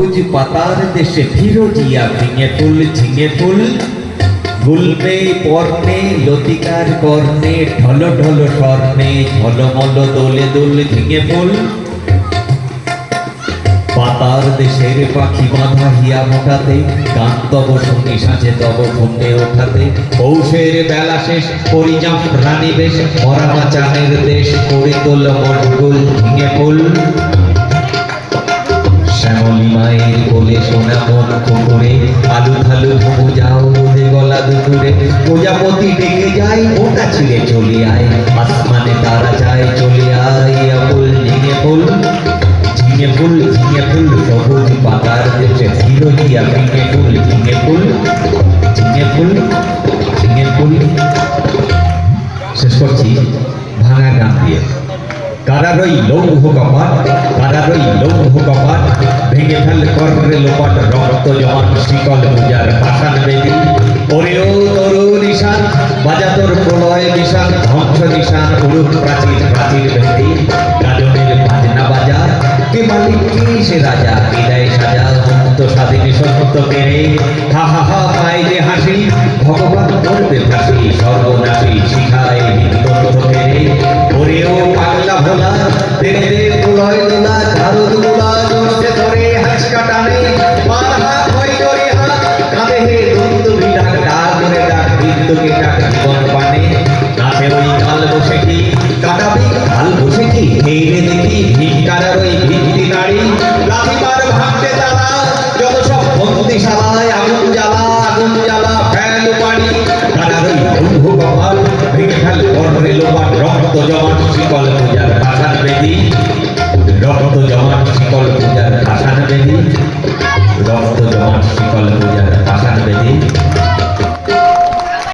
সবুজ পাতার দেশে ফিরোজিয়া ভেঙে ফুল, ঝিঙে ফুল। গুলমে পর্ণে লতিকার কর্ণে, ঢল ঢল স্বর্ণে, ঝলমল, দোলে দোল, ঝিঙে ফুল। পাতার দেশের পাখি বাঁধা হিয়া মোটাতে, গান তব শুনি সাজে তব, ঘুমে ওঠাতে। পৌষের বেলা শেষ পরিজাম রানী বেশ মরা মাচানের দেশ, করে তোল মটগুল ঝিঙে ফুল। কুকুরে আলু থালু যাও রোদে গলা দুপুরে। প্রজাপতি ডেকে যায়, ওটা ছিঁড়ে চলে আয়। আসমানে তারা যায়, চলে আয় ফুল ঝিঙে ফুল। ঝিঙে ফুল ঝিঙে ফুল, সবুজ পাতার দেশে ফুল, ঝিঙে ফুল ঝিঙে ফুল ঝিঙে ফুল। শেষ করছি, ভাঙা গান দিয়ে কারারই লৌহ কপাট, কারারই লৌহ কপাট ফেল কররে লোপাট রক্ত জমান শিকল পূজার পাষাণ বেদি। ওরে ও তরু নিশান বাজা তোর প্রলয় নিশান, ধ্বংস নিশান উড়ুক প্রাচীর প্রাচীর ভেদি গাজনের বাজনা বাজা, কে মালিক, কে সে রাজা, বিদায় সাজা মুক্ত স্বাধীন সত্য কেড়ে। হা হা হা পায় যে হাসি, ভগবান করবে ফাঁসি, সর্বনাশী শিখায় হিন্দন্ত কেড়ে ওরে ও পাগলা ভোলা দে মোদি সাবায় আগুন জ্বালা আগুন জ্বালা ফেল পানি কানারই বন্ধু কপাল ভিক্ষাল কর্মে লোপাট, রক্ত জমাট, শিকল পূজার ভাষার